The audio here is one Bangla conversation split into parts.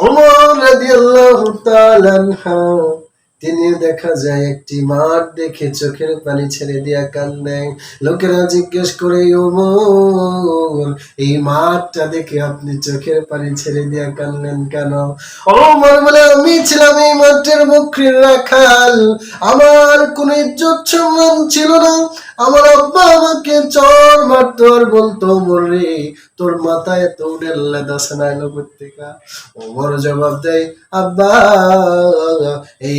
عمر رضي الله تعالى عنه. তিনি দেখা যায় একটি মাঠ দেখে চোখের পানি ছেড়ে দিয়া কান্দেন লোকেরা জিজ্ঞেস করে ওমর এই মাঠটা দেখে আপনি চোখের পানি ছেড়ে দিয়া কান্দেন কেন? ওমর বলে আমি ছিলাম এই মাঠের বকরির রাখাল। আমার কোনো ইজ্জত সম্মান ছিল না। আমার আব্বা আমাকে চর মারতো আর বলতো মরে তোর মাথায় তো উঠে দাসে না এলো প্রত্যেকা ওমর জবাব দেয়, আব্বা, এই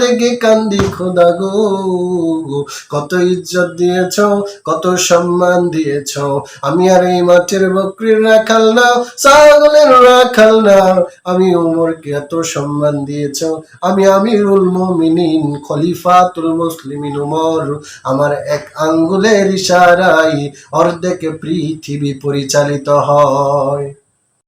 দেখে কান্দি খোদা গো। কত ইজ্জত দিয়েছ, কত সম্মান দিয়েছ। আমি আর এই মাঠের বকরির রাখাল না, ছাগলের রাখাল না। আমি ওমরকে এত সম্মান দিয়েছ, আমি আমিরুল মুমিনিন, খলিফাতুল মুসলিমিন উমর। আমার এক আঙ্গুলের ইশারায় অর্ধেক পৃথিবী পরিচালিত হয়।